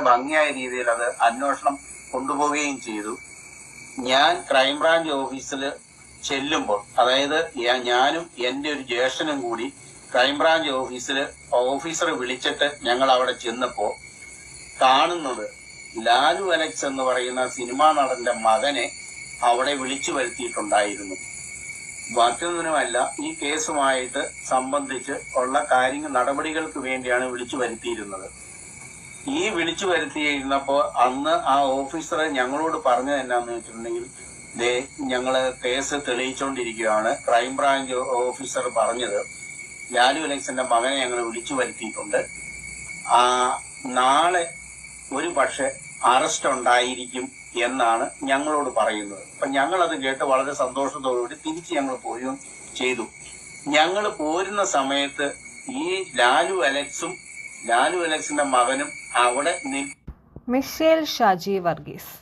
ഭംഗിയായ രീതിയിൽ അത് അന്വേഷണം കൊണ്ടുപോവുകയും ചെയ്തു. ഞാൻ ക്രൈംബ്രാഞ്ച് ഓഫീസിൽ ചെല്ലുമ്പോൾ അതായത് ഞാനും എന്റെ ഒരു ജ്യേഷ്ഠനും കൂടി ക്രൈംബ്രാഞ്ച് ഓഫീസിൽ ഓഫീസർ വിളിച്ചിട്ട് ഞങ്ങൾ അവിടെ ചെന്നപ്പോൾ കാണുന്നത് ലാലു അലക്സ് എന്ന് പറയുന്ന സിനിമാ നടന്റെ മകനെ അവിടെ വിളിച്ചു വരുത്തിയിട്ടുണ്ടായിരുന്നു. മറ്റൊന്നിനുമല്ല ഈ കേസുമായിട്ട് സംബന്ധിച്ച് ഉള്ള കാര്യങ്ങൾ നടപടികൾക്ക് വേണ്ടിയാണ് വിളിച്ചു വരുത്തിയിരുന്നത്. ഈ വിളിച്ചു വരുത്തിയിരുന്നപ്പോ അന്ന് ആ ഓഫീസർ ഞങ്ങളോട് പറഞ്ഞത് എന്നാന്ന് വെച്ചിട്ടുണ്ടെങ്കിൽ ദേ ഞങ്ങൾ കേസ് തെളിയിച്ചുകൊണ്ടിരിക്കുകയാണ് ക്രൈംബ്രാഞ്ച് ഓഫീസർ പറഞ്ഞത് ലാലു അലക്സിന്റെ മകനെ ഞങ്ങൾ വിളിച്ചു വരുത്തിയിട്ടുണ്ട്. ആ നാളെ ഒരു പക്ഷെ അറസ്റ്റ് ഉണ്ടായിരിക്കും എന്നാണ് ഞങ്ങളോട് പറയുന്നത്. അപ്പൊ ഞങ്ങൾ അത് കേട്ട് വളരെ സന്തോഷത്തോടുകൂടി തിരിച്ച് ഞങ്ങൾ പോവുകയും ചെയ്തു. ഞങ്ങൾ പോരുന്ന സമയത്ത് ഈ ലാലു അലക്സും ലാലു അലക്സിന്റെ മകനും അവിടെ മിഷേൽ ഷാജി വർഗീസ്.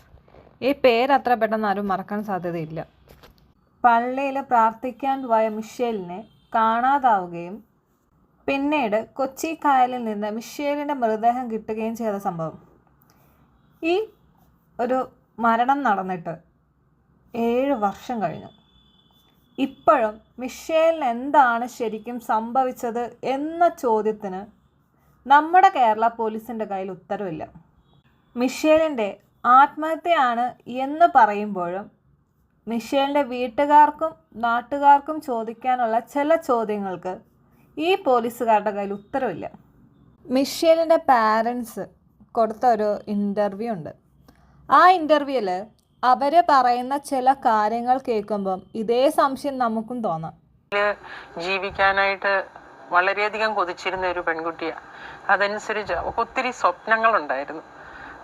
ഈ പേര് അത്ര പെട്ടെന്ന് ആരും മറക്കാൻ സാധ്യതയില്ല. പള്ളിയിൽ പ്രാർത്ഥിക്കാൻ പോയ മിഷേലിനെ കാണാതാവുകയും പിന്നീട് കൊച്ചി കായലിൽ നിന്ന് മിഷേലിന്റെ മൃതദേഹം കിട്ടുകയും ചെയ്ത സംഭവം. ഈ ഒരു മരണം നടന്നിട്ട് ഏഴ് വർഷം കഴിഞ്ഞു. ഇപ്പോഴും മിഷേലിന് എന്താണ് ശരിക്കും സംഭവിച്ചത് എന്ന ചോദ്യത്തിന് നമ്മുടെ കേരള പോലീസിന്റെ കയ്യിൽ ഉത്തരവില്ല. മിഷേലിന്റെ ആത്മഹത്യയാണ് എന്ന് പറയുമ്പോഴും മിഷേലിന്റെ വീട്ടുകാർക്കും നാട്ടുകാർക്കും ചോദിക്കാനുള്ള ചില ചോദ്യങ്ങൾക്ക് ഈ പോലീസുകാരുടെ കയ്യിൽ ഉത്തരവില്ല. മിഷേലിന്റെ പാരൻസ് കൊടുത്ത ഒരു ഇന്റർവ്യൂ ഉണ്ട്. ആ ഇന്റർവ്യൂവിൽ അവർ പറയുന്ന ചില കാര്യങ്ങൾ കേൾക്കുമ്പം ഇതേ സംശയം നമുക്കും തോന്നാം. ജീവിക്കാനായിട്ട് വളരെയധികം കൊതിച്ചിരുന്ന ഒരു പെൺകുട്ടിയാണ് അതനുസരിച്ച് അവൾക്ക് ഒത്തിരി സ്വപ്നങ്ങളുണ്ടായിരുന്നു.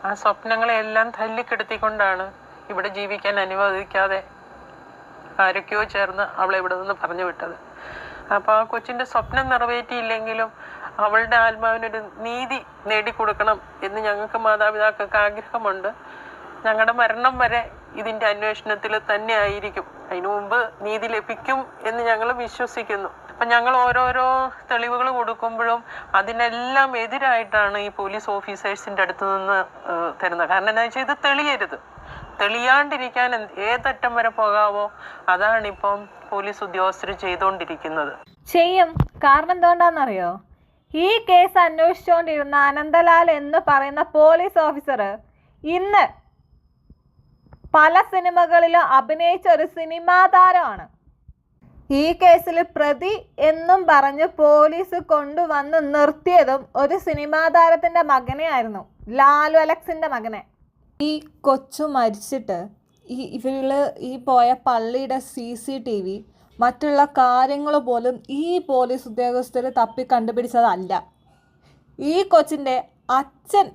ആ സ്വപ്നങ്ങളെല്ലാം തല്ലിക്കെടുത്തിക്കൊണ്ടാണ് ഇവിടെ ജീവിക്കാൻ അനുവദിക്കാതെ ആരൊക്കെയോ ചേർന്ന് അവളെ ഇവിടെ നിന്ന് പറഞ്ഞു വിട്ടത്. അപ്പോൾ ആ കൊച്ചിന്റെ സ്വപ്നം നിറവേറ്റിയില്ലെങ്കിലും അവളുടെ ആത്മാവിനൊരു നീതി നേടിക്കൊടുക്കണം എന്ന് ഞങ്ങൾക്ക് മാതാപിതാക്കൾക്ക് ആഗ്രഹമുണ്ട്. ഞങ്ങളുടെ മരണം വരെ ഇതിന്റെ അന്വേഷണത്തിൽ തന്നെ ആയിരിക്കും. അതിനു മുമ്പ് നീതി ലഭിക്കും എന്ന് ഞങ്ങൾ വിശ്വസിക്കുന്നു. അപ്പൊ ഞങ്ങൾ ഓരോരോ തെളിവുകൾ കൊടുക്കുമ്പോഴും അതിനെല്ലാം എതിരായിട്ടാണ് ഈ പോലീസ് ഓഫീസേഴ്സിന്റെ അടുത്ത് നിന്ന് തരുന്നത്. കാരണം എന്താ വെച്ചാൽ ഇത് തെളിയരുത്. തെളിയാണ്ടിരിക്കാൻ ഏതറ്റം വരെ പോകാവോ അതാണ് ഇപ്പം പോലീസ് ഉദ്യോഗസ്ഥർ ചെയ്തുകൊണ്ടിരിക്കുന്നത് ചെയ്യും. കാരണം എന്തുകൊണ്ടാണെന്നറിയോ ഈ കേസ് അന്വേഷിച്ചുകൊണ്ടിരുന്ന അനന്തലാൽ എന്ന് പറയുന്ന പോലീസ് ഓഫീസർ ഇന്ന് പല സിനിമകളിലും അഭിനയിച്ച ഒരു സിനിമാ താരമാണ് ഈ കേസിൽ പ്രതി എന്നും പറഞ്ഞ് പോലീസ് കൊണ്ടുവന്ന് നിർത്തിയതും ഒരു സിനിമാ താരത്തിന്റെ മകനെ ആയിരുന്നു. ലാലു അലക്സിന്റെ മകനെ. ഈ കൊച്ചു മരിച്ചിട്ട് ഈ ഇവൾ ഈ പോയ പള്ളിയുടെ സി സി ടി വി മറ്റുള്ള കാര്യങ്ങൾ പോലും ഈ പോലീസ് ഉദ്യോഗസ്ഥർ തപ്പി കണ്ടുപിടിച്ചതല്ല. ഈ കൊച്ചിന്റെ അച്ഛൻ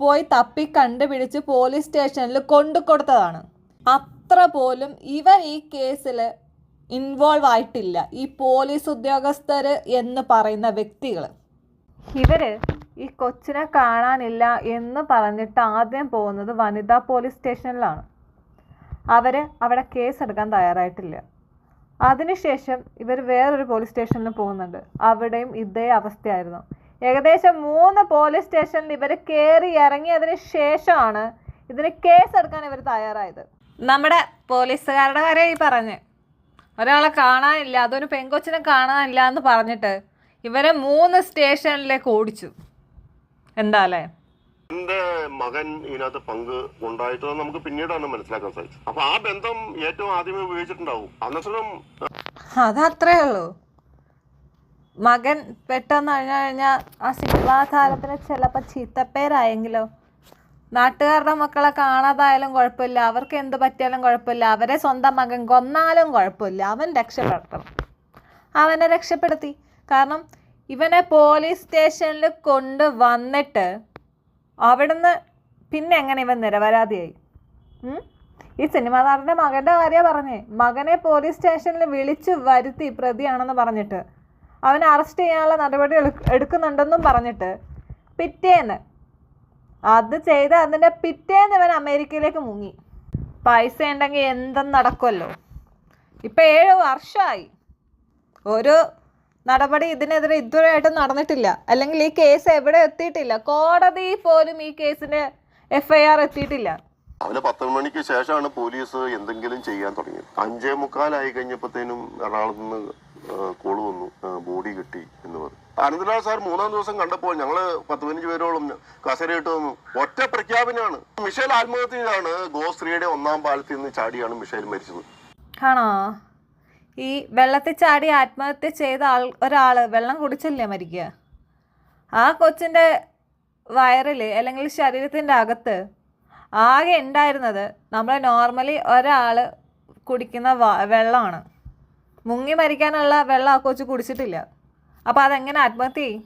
പോയി തപ്പി കണ്ടുപിടിച്ച് പോലീസ് സ്റ്റേഷനിൽ കൊണ്ടു കൊടുത്തതാണ് അത്ര പോലും ഇവർ ഈ കേസിൽ ഇൻവോൾവ് ആയിട്ടില്ല. ഈ പോലീസ് ഉദ്യോഗസ്ഥർ എന്ന് പറയുന്ന വ്യക്തികൾ ഇവർ ഈ കൊച്ചിനെ കാണാനില്ല എന്ന് പറഞ്ഞിട്ട് ആദ്യം പോകുന്നത് വനിതാ പോലീസ് സ്റ്റേഷനിലാണ്. അവർ അവിടെ കേസെടുക്കാൻ തയ്യാറായിട്ടില്ല. അതിനുശേഷം ഇവർ വേറൊരു പോലീസ് സ്റ്റേഷനിൽ പോകുന്നുണ്ട്. അവിടെയും ഇതേ അവസ്ഥയായിരുന്നു. ഏകദേശം മൂന്ന് പോലീസ് സ്റ്റേഷനിൽ ഇവർ കയറി ഇറങ്ങിയതിന് ശേഷമാണ് ഇതിന് കേസെടുക്കാൻ ഇവർ തയ്യാറായത്. നമ്മുടെ പോലീസുകാരുടെ കാര്യം ഈ പറഞ്ഞ്? ഒരാളെ കാണാനില്ല അതൊരു പെങ്കൊച്ചിനെ കാണാനില്ല എന്ന് പറഞ്ഞിട്ട് ഇവരെ മൂന്ന് സ്റ്റേഷനിലേക്ക് ഓടിച്ചു. എന്താ അല്ലേ? എന്റെ മകൻ ഇതിനകത്ത് പങ്ക് ഉണ്ടായിട്ട് നമുക്ക് പിന്നീടാണ് മനസ്സിലാക്കാൻ സാധിച്ചത്. അപ്പൊ ആ ബന്ധം ഏറ്റവും ആദ്യമേ ഉപയോഗിച്ചിട്ടുണ്ടാവും. അന്നേരം അതത്രേ ഉള്ളൂ. മകൻ പെട്ടെന്ന് കഴിഞ്ഞു കഴിഞ്ഞാൽ ആ സിനിമാ താരത്തിന് ചിലപ്പോൾ ചീത്തപ്പേരായെങ്കിലോ നാട്ടുകാരുടെ മക്കളെ കാണാതായാലും കുഴപ്പമില്ല അവർക്ക് എന്ത് പറ്റിയാലും കുഴപ്പമില്ല അവരെ സ്വന്തം മകൻ കൊന്നാലും കുഴപ്പമില്ല അവൻ രക്ഷപ്പെടുത്തണം. അവനെ രക്ഷപ്പെടുത്തി. കാരണം ഇവനെ പോലീസ് സ്റ്റേഷനിൽ കൊണ്ട് വന്നിട്ട് അവിടുന്ന് പിന്നെ എങ്ങനെ ഇവൻ നിരപരാധിയായി? ഈ സിനിമാ താരന്റെ മകന്റെ കാര്യമാണ് പറഞ്ഞേ. മകനെ പോലീസ് സ്റ്റേഷനിൽ വിളിച്ചു വരുത്തി പ്രതിയാണെന്ന് പറഞ്ഞിട്ട് അവനെ അറസ്റ്റ് ചെയ്യാനുള്ള നടപടി എടു- എടുക്കുന്നുണ്ടെന്നും പറഞ്ഞിട്ട് പിറ്റേന്ന് അത് ചെയ്ത് അതിന്റെ പിറ്റേന്ന് ഇവൻ അമേരിക്കയിലേക്ക് മുങ്ങി. പൈസ ഉണ്ടെങ്കിൽ എന്തെന്ന് നടക്കുമല്ലോ ഇപ്പം ഏഴ് വർഷമായി ഒരു നടപടി ഇതിനെതിരെ ഇതുവരെയായിട്ടും നടന്നിട്ടില്ല. അല്ലെങ്കിൽ ഈ കേസ് എവിടെ എത്തിയിട്ടില്ല? കോടതി പോലും ഈ കേസിന് എഫ്ഐആർ എത്തിയിട്ടില്ല. അവന് പത്ത് മണിക്ക് ശേഷമാണ് പോലീസ് എന്തെങ്കിലും ചെയ്യാൻ തുടങ്ങിയത്. അഞ്ചേ മുക്കാലായി കഴിഞ്ഞപ്പോഴത്തേനും എറണാകുളത്ത് നിന്ന് കോൾ വന്നു ആ, ബോഡി കിട്ടി എന്ന് പറഞ്ഞു അനന്തലാൽ സാർ മൂന്നാം ദിവസം കണ്ടപ്പോൾ ഞങ്ങൾ പത്ത് പതിനഞ്ച് പേരോളം കസരയിട്ട് വന്നു. ഒറ്റ പ്രഖ്യാപനമാണ്. മിഷേൽ ആത്മഹത്യയിലാണ്. ഗോശ്രീയുടെ ഒന്നാം പാലത്തിൽ നിന്ന് ചാടിയാണ് മിഷേൽ മരിച്ചത്. ആണോ? ഈ വെള്ളത്തിൽ ചാടി ആത്മഹത്യ ചെയ്ത ആൾ ഒരാൾ വെള്ളം കുടിച്ചല്ലേ മരിക്കുക? ആ കൊച്ചിന്റെ വയറിൽ അല്ലെങ്കിൽ ശരീരത്തിന്റെ അകത്ത് ആകെ ഉണ്ടായിരുന്നത് നമ്മൾ നോർമലി ഒരാൾ കുടിക്കുന്ന വെള്ളമാണ്. മുങ്ങി മരിക്കാനുള്ള വെള്ളം ആ കൊച്ചു കുടിച്ചിട്ടില്ല. അപ്പോൾ അതെങ്ങനെ ആത്മഹത്യ ചെയ്യും?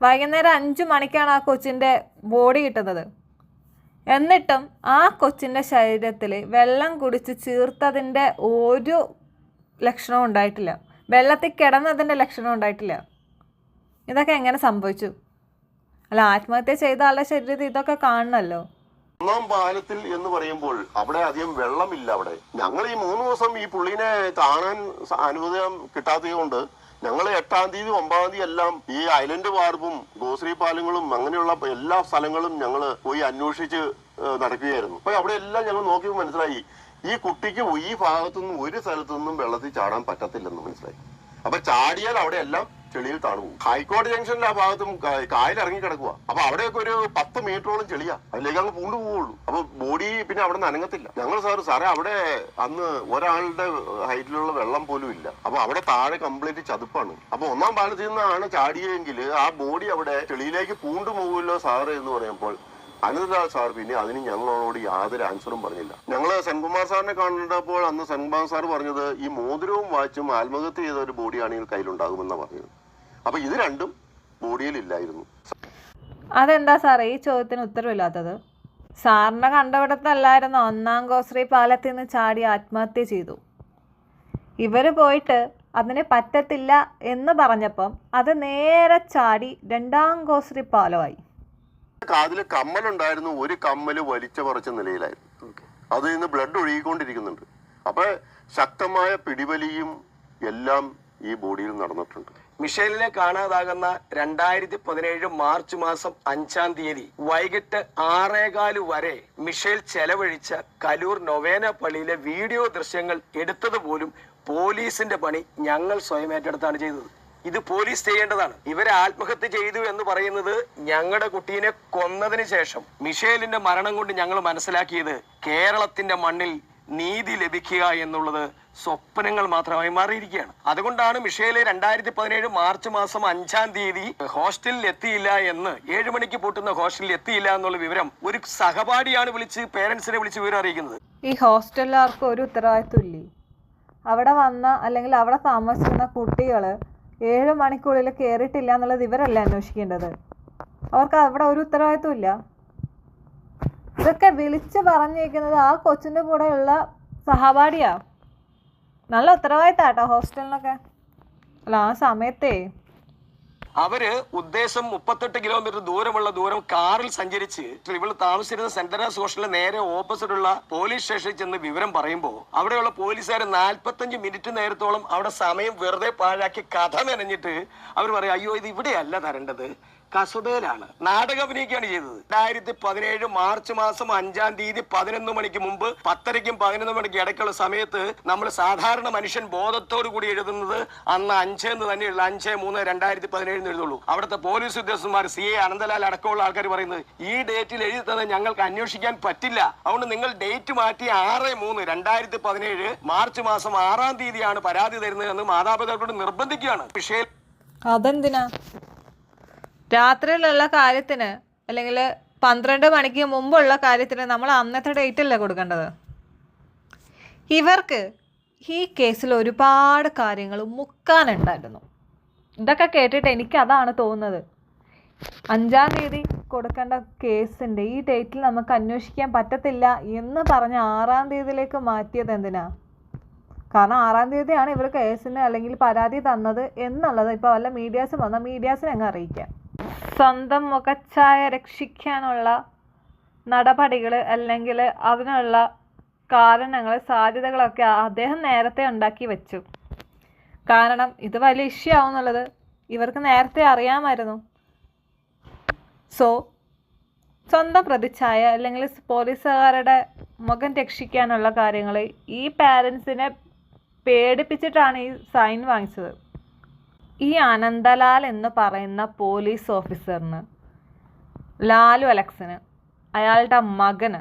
വൈകുന്നേരം അഞ്ച് മണിക്കാണ് ആ കൊച്ചിന്റെ ബോഡി കിട്ടുന്നത്. എന്നിട്ടും ആ കൊച്ചിന്റെ ശരീരത്തിൽ വെള്ളം കുടിച്ച് ചീർത്തതിന്റെ ഒരു ലക്ഷണവും ഉണ്ടായിട്ടില്ല. വെള്ളത്തിൽ കിടന്നതിന്റെ ലക്ഷണം ഉണ്ടായിട്ടില്ല. ഇതൊക്കെ എങ്ങനെ സംഭവിച്ചു? അല്ല ആത്മഹത്യ ചെയ്ത ആളുടെ ശരീരത്തിൽ ഇതൊക്കെ കാണണല്ലോ ഒന്നാം പാലത്തിൽ എന്ന് പറയുമ്പോൾ അവിടെ അധികം വെള്ളമില്ല അവിടെ. ഞങ്ങൾ ഈ മൂന്ന് ദിവസം ഈ പുള്ളിനെ കാണാൻ അനുവദം കിട്ടാത്തത് കൊണ്ട് ഞങ്ങൾ എട്ടാം തീയതി ഒമ്പതാം തീയതി എല്ലാം ഈ ഐലൻഡ് വാർപ്പും ഗോശ്രീ പാലങ്ങളും അങ്ങനെയുള്ള എല്ലാ സ്ഥലങ്ങളും ഞങ്ങൾ പോയി അന്വേഷിച്ച് നടക്കുകയായിരുന്നു. അപ്പൊ അവിടെ എല്ലാം ഞങ്ങൾ നോക്കിയപ്പോൾ മനസ്സിലായി. ഈ കുട്ടിക്ക് ഈ ഭാഗത്തുനിന്നും ഒരു സ്ഥലത്തുനിന്നും വെള്ളത്തിൽ ചാടാൻ പറ്റത്തില്ലെന്ന് മനസ്സിലായി. അപ്പൊ ചാടിയാൽ അവിടെ എല്ലാം ചെളിയിൽ താണു ഹൈക്കോടതി ജംഗ്ഷനിലെ ആ ഭാഗത്തും കായലിറങ്ങി കിടക്കുക അപ്പൊ അവിടെയൊക്കെ ഒരു പത്ത് മീറ്ററോളം ചെളിയാ. അതിലേക്ക് അങ്ങ് പൂണ്ടു പോവുള്ളൂ. അപ്പൊ ബോഡി പിന്നെ അവിടെ നനങ്ങത്തില്ല ഞങ്ങൾ സാറ് സാറേ അവിടെ അന്ന് ഒരാളുടെ ഹൈറ്റിലുള്ള വെള്ളം പോലും ഇല്ല. അപ്പൊ അവിടെ താഴെ കംപ്ലീറ്റ് ചതുപ്പാണ്. അപ്പൊ ഒന്നാം പാലത്തിൽ നിന്നാണ് ചാടിയെങ്കിൽ ആ ബോഡി അവിടെ ചെളിയിലേക്ക് പൂണ്ടു പോകുമല്ലോ സാറ് എന്ന് പറയുമ്പോൾ അനന്തലാൽ സാർ പിന്നെ അതിന് ഞങ്ങളോട് യാതൊരു ആൻസറും പറഞ്ഞില്ല. ഞങ്ങൾ സെൻകുമാർ സാറിനെ കണ്ടപ്പോൾ അന്ന് സെൻകുമാർ സാർ പറഞ്ഞത് ഈ മോതിരവും വാച്ചും ആത്മഹത്യ ചെയ്ത ഒരു ബോഡിയാണെങ്കിൽ കയ്യിലുണ്ടാകുമെന്നാണ് പറഞ്ഞത്. അപ്പൊ ഇത് രണ്ടും ബോഡിയിൽ ഇല്ലായിരുന്നു അതെന്താ സാറേ? ഈ ചോദ്യത്തിന് ഉത്തരവില്ലാത്തത്? സാറിന്റെ കണ്ടവിടത്തല്ലായിരുന്നു ഒന്നാം ഗോശ്രീ പാലത്തിൽ നിന്ന് ചാടി ആത്മഹത്യ ചെയ്തു. ഇവർ പോയിട്ട് അതിന് പറ്റത്തില്ല എന്ന് പറഞ്ഞപ്പം അത് നേരെ ചാടി രണ്ടാം ഗോശ്രീ പാലമായി. കാതിൽ കമ്മലുണ്ടായിരുന്നു ഒരു കമ്മൽ വലിച്ച പറിച്ച നിലയിലായിരുന്നു. അത് ഇന്ന് ബ്ലഡ് ഒഴുകിക്കൊണ്ടിരിക്കുന്നുണ്ട്. അപ്പൊ ശക്തമായ പിടിവലിയും എല്ലാം ഈ ബോഡിയിൽ നടന്നിട്ടുണ്ട്. മിഷേലിനെ കാണാതാകുന്ന രണ്ടായിരത്തി പതിനേഴ് മാർച്ച് മാസം അഞ്ചാം തീയതി വൈകിട്ട് ആറേകാൽ വരെ മിഷേൽ ചെലവഴിച്ച കലൂർ നൊവേന പള്ളിയിലെ വീഡിയോ ദൃശ്യങ്ങൾ എടുത്തത് പോലും പോലീസിന്റെ പണി ഞങ്ങൾ സ്വയം ഏറ്റെടുത്താണ് ചെയ്തത്. ഇത് പോലീസ് ചെയ്യേണ്ടതാണ്. ഇവരെ ആത്മഹത്യ ചെയ്തു എന്ന് പറയുന്നത് ഞങ്ങളുടെ കുട്ടീനെ കൊന്നതിന് ശേഷം മിഷേലിന്റെ മരണം കൊണ്ട് ഞങ്ങൾ മനസ്സിലാക്കിയത് കേരളത്തിന്റെ മണ്ണിൽ നീതി ലഭിക്കുക എന്നുള്ളത് സ്വപ്നങ്ങൾ മാത്രമായി മാറിയിരിക്കുകയാണ്. അതുകൊണ്ടാണ് മിഷേൽ രണ്ടായിരത്തി പതിനേഴ് മാർച്ച് മാസം അഞ്ചാം തീയതി ഹോസ്റ്റലിൽ എത്തിയില്ല എന്ന് ഏഴ് മണിക്ക് പൂട്ടുന്ന ഹോസ്റ്റലിൽ എത്തിയില്ല എന്നുള്ള വിവരം ഒരു സഹപാഠിയാണ് വിളിച്ച് പേരൻസിനെ വിളിച്ച് വിവരം അറിയിക്കുന്നത്. ഈ ഹോസ്റ്റലുകാർക്ക് ഒരു ഉത്തരവാദിത്വം അവിടെ വന്ന അല്ലെങ്കിൽ അവിടെ താമസിക്കുന്ന കുട്ടികൾ ഏഴ് മണിക്കുള്ളിൽ കയറിയിട്ടില്ല എന്നുള്ളത് ഇവരല്ല അന്വേഷിക്കേണ്ടത്? അവർക്ക് അവിടെ ഒരു ഉത്തരവാദിത്വം ഇല്ല ഇതൊക്കെ വിളിച്ച് പറഞ്ഞേക്കുന്നത് ആ കൊച്ചിന്റെ കൂടെയുള്ള സഹപാഠിയാ. നല്ല ഉത്തരവാദിത്താട്ടോ ഹോസ്റ്റലിനൊക്കെ. അല്ല ആ സമയത്തേ. അവർ ഉദ്ദേശം മുപ്പത്തെട്ട് കിലോമീറ്റർ ദൂരമുള്ള ദൂരം കാറിൽ സഞ്ചരിച്ച് ഇവൾ താമസിച്ചിരുന്ന സെന്ററാസ് ഹോസ്റ്റലിന് നേരെ ഓപ്പോസിറ്റ് ഉള്ള പോലീസ് സ്റ്റേഷനിൽ ചെന്ന് വിവരം പറയുമ്പോൾ അവിടെയുള്ള പോലീസുകാർ നാൽപ്പത്തഞ്ച് മിനിറ്റ് നേരത്തോളം അവിടെ സമയം വെറുതെ പാഴാക്കി കഥ നനഞ്ഞിട്ട് അവർ പറയും അയ്യോ ഇത് ഇവിടെയല്ല തരേണ്ടത്. കസുതയിലാണ് നാടക അഭിനയിക്കുകയാണ് ചെയ്തത്. രണ്ടായിരത്തി പതിനേഴ് മാർച്ച് മാസം അഞ്ചാം തീയതി പതിനൊന്ന് മണിക്ക് മുമ്പ് പത്തരയ്ക്കും പതിനൊന്ന് മണിക്ക് ഇടയ്ക്കുള്ള സമയത്ത് നമ്മൾ സാധാരണ മനുഷ്യൻ ബോധത്തോടു കൂടി എഴുതുന്നത് അന്ന് അഞ്ച് എന്ന് തന്നെയുള്ള അഞ്ച് മൂന്ന് രണ്ടായിരത്തി എന്ന് എഴുതുള്ളൂ. അവിടുത്തെ പോലീസ് ഉദ്യോഗസ്ഥന്മാർ സി എ അനന്തലാൽ അടക്കമുള്ള ആൾക്കാർ പറയുന്നത് ഈ ഡേറ്റിൽ എഴുതി തന്നെ ഞങ്ങൾക്ക് അന്വേഷിക്കാൻ പറ്റില്ല. അതുകൊണ്ട് നിങ്ങൾ ഡേറ്റ് മാറ്റി ആറ് മൂന്ന് രണ്ടായിരത്തി പതിനേഴ് മാർച്ച് മാസം ആറാം തീയതിയാണ് പരാതി തരുന്നത് എന്ന് മാതാപിതാക്കളോട് നിർബന്ധിക്കുകയാണ്. വിഷയം അതെന്തിനാ? രാത്രിയിലുള്ള കാര്യത്തിന് അല്ലെങ്കിൽ പന്ത്രണ്ട് മണിക്ക് മുമ്പുള്ള കാര്യത്തിന് നമ്മൾ അന്നത്തെ ഡേറ്റ് അല്ല കൊടുക്കേണ്ടത്? ഇവർക്ക് ഈ കേസിൽ ഒരുപാട് കാര്യങ്ങൾ മുക്കാനുണ്ടായിരുന്നു ഇതൊക്കെ കേട്ടിട്ട് എനിക്ക് അതാണ് തോന്നുന്നത്. അഞ്ചാം തീയതി കൊടുക്കേണ്ട കേസിന്റെ ഈ ഡേറ്റിൽ നമുക്ക് അന്വേഷിക്കാൻ പറ്റത്തില്ല എന്ന് പറഞ്ഞ് ആറാം തീയതിയിലേക്ക് മാറ്റിയത് എന്തിനാ? കാരണം ആറാം തീയതിയാണ് ഇവർ കേസിന് അല്ലെങ്കിൽ പരാതി തന്നത് എന്നുള്ളത് ഇപ്പോൾ വല്ല മീഡിയാസും വന്നാൽ മീഡിയാസിനെ അങ്ങ് അറിയിക്കാം. സ്വന്തം മുഖച്ഛായ രക്ഷിക്കാനുള്ള നടപടികൾ അല്ലെങ്കിൽ അതിനുള്ള കാരണങ്ങൾ സാധ്യതകളൊക്കെ അദ്ദേഹം നേരത്തെ ഉണ്ടാക്കി വെച്ചു. കാരണം ഇത് വലിയ ഇഷ്യൂ ആവുന്നുള്ളത് ഇവർക്ക് നേരത്തെ അറിയാമായിരുന്നു. സോ സ്വന്തം പ്രതിച്ഛായ അല്ലെങ്കിൽ പോലീസുകാരുടെ മുഖം രക്ഷിക്കാനുള്ള കാര്യങ്ങൾ ഈ പാരൻസിനെ പേടിപ്പിച്ചിട്ടാണ് ഈ സൈൻ വാങ്ങിച്ചത്. ഈ അനന്തലാൽ എന്ന് പറയുന്ന പോലീസ് ഓഫീസറിന് ലാലു അലക്സിന് അയാളുടെ മകന്.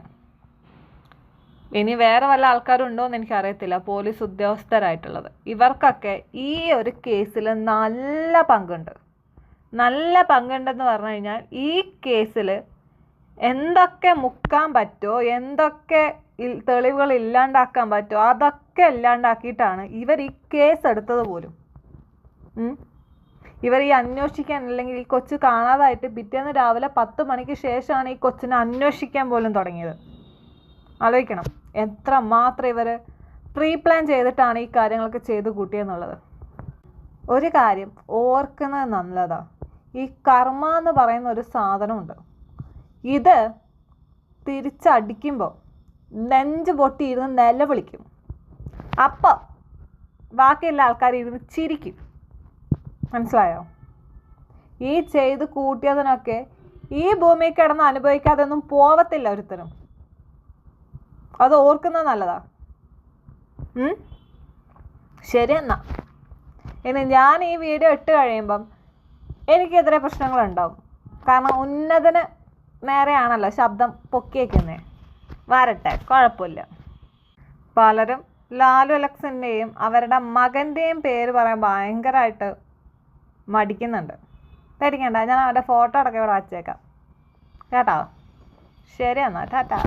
ഇനി വേറെ വല്ല ആൾക്കാരും ഉണ്ടോ എന്ന് എനിക്കറിയത്തില്ല. പോലീസ് ഉദ്യോഗസ്ഥരായിട്ടുള്ളത്. ഇവർക്കൊക്കെ ഈ ഒരു കേസിൽ നല്ല പങ്കുണ്ട്. നല്ല പങ്കുണ്ടെന്ന് പറഞ്ഞു കഴിഞ്ഞാൽ ഈ കേസിൽ എന്തൊക്കെ മുക്കാൻ പറ്റുമോ എന്തൊക്കെ തെളിവുകൾ ഇല്ലാണ്ടാക്കാൻ പറ്റുമോ അതൊക്കെ ഇല്ലാണ്ടാക്കിയിട്ടാണ് ഇവർ ഈ കേസ് എടുത്തത് പോലും. ഇവർ ഈ അന്വേഷിക്കാൻ അല്ലെങ്കിൽ ഈ കൊച്ചു കാണാതായിട്ട് പിറ്റേന്ന് രാവിലെ പത്ത് മണിക്ക് ശേഷമാണ് ഈ കൊച്ചിനെ അന്വേഷിക്കാൻ പോലും തുടങ്ങിയത്. ആലോചിക്കണം. എത്ര മാത്രം ഇവർ പ്രീ പ്ലാൻ ചെയ്തിട്ടാണ് ഈ കാര്യങ്ങളൊക്കെ ചെയ്ത് കൂട്ടിയെന്നുള്ളത്. ഒരു കാര്യം ഓർക്കുന്നത് നല്ലതാണ് ഈ കർമ്മ എന്ന് പറയുന്ന ഒരു സാധനമുണ്ട്. ഇത് തിരിച്ചടിക്കുമ്പോൾ നെഞ്ച് പൊട്ടിയിരുന്ന് നിലവിളിക്കും. അപ്പം ബാക്കിയുള്ള ആൾക്കാർ ഇരുന്ന് ചിരിക്കും. മനസ്സിലായോ? ഈ ചെയ്ത് കൂട്ടിയതിനൊക്കെ ഈ ഭൂമി കിടന്ന് അനുഭവിക്കാതെ ഒന്നും പോവത്തില്ല ഒരുത്തരും അത് ഓർക്കുന്നത് നല്ലതാ? ശരി എന്നാ. ഇനി ഞാൻ ഈ വീഡിയോ ഇട്ട് കഴിയുമ്പം എനിക്കെതിരെ പ്രശ്നങ്ങളുണ്ടാവും. കാരണം ഉന്നതന് നേരെയാണല്ലോ ശബ്ദം പൊക്കിയേക്കുന്നേ. വരട്ടെ കുഴപ്പമില്ല. പലരും ലാലു അലക്സിന്റെയും അവരുടെ മകന്റെയും പേര് പറയാൻ ഭയങ്കരമായിട്ട് മടിക്കുന്നുണ്ട്. പേടിക്കണ്ട ഞാൻ അവരുടെ ഫോട്ടോ അടക്കം ഇവിടെ വച്ചേക്കാം. കേട്ടോ? ശരി എന്നാൽ ടാറ്റാ.